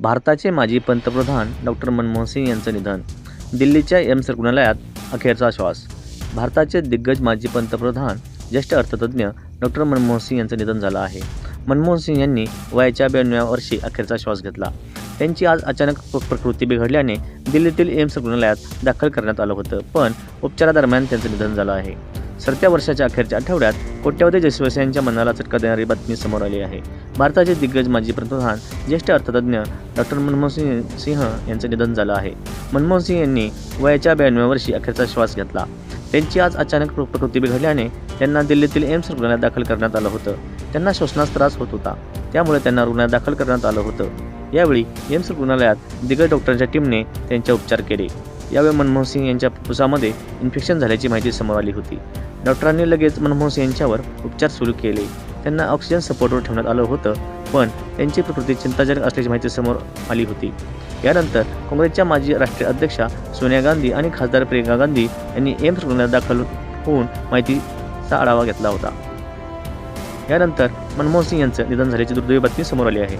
भारताचे माजी पंतप्रधान डॉक्टर मनमोहन सिंग यांचं निधन. दिल्लीच्या एम्स रुग्णालयात अखेरचा श्वास. भारताचे दिग्गज माजी पंतप्रधान ज्येष्ठ अर्थतज्ज्ञ डॉक्टर मनमोहन सिंग यांचं निधन झालं आहे. मनमोहन सिंग यांनी वयाच्या ब्याण्णव्या वर्षी अखेरचा श्वास घेतला. त्यांची आज अचानक प्र- प्रकृती बिघडल्याने दिल्लीतील एम्स रुग्णालयात दाखल करण्यात आलं होतं पण उपचारादरम्यान त्यांचं निधन झालं आहे. सरत्या वर्षाच्या अखेरच्या आठवड्यात कोट्यावधी देशवासियांच्या मनाला चटका देणारी बातमी समोर आली आहे. भारताचे दिग्गज माजी पंतप्रधान ज्येष्ठ अर्थतज्ज्ञ डॉक्टर मनमोहन सिंह सिंह यांचं निधन झालं आहे. मनमोहन सिंह यांनी वयाच्या ब्याण्णव्या वर्षी अखेरचा श्वास घेतला. त्यांची आज अचानक प्रकृती बिघडल्याने त्यांना दिल्लीतील एम्स रुग्णालयात दाखल करण्यात आलं होतं. त्यांना श्वसनास त्रास होत होता. त्यामुळे त्यांना रुग्णालयात दाखल करण्यात आलं होतं. यावेळी एम्स रुग्णालयात दिग्गज डॉक्टरांच्या टीमने त्यांचे उपचार केले. यावेळी मनमोहन सिंग यांच्या फुफ्फुसामध्ये इन्फेक्शन झाल्याची माहिती समोर आली होती. डॉक्टरांनी लगेच मनमोहन सिंग यांच्यावर उपचार सुरू केले. त्यांना ऑक्सिजन सपोर्टवर ठेवण्यात आलं होतं पण त्यांची प्रकृती चिंताजनक असल्याची माहिती समोर आली होती. यानंतर काँग्रेसच्या माजी राष्ट्रीय अध्यक्षा सोनिया गांधी आणि खासदार प्रियंका गांधी यांनी एम्स रुग्णालयात दाखल होऊन माहितीचा आढावा घेतला होता. यानंतर मनमोहन सिंग यांचं निधन झाल्याची दुर्दैवी बातमी समोर आली आहे.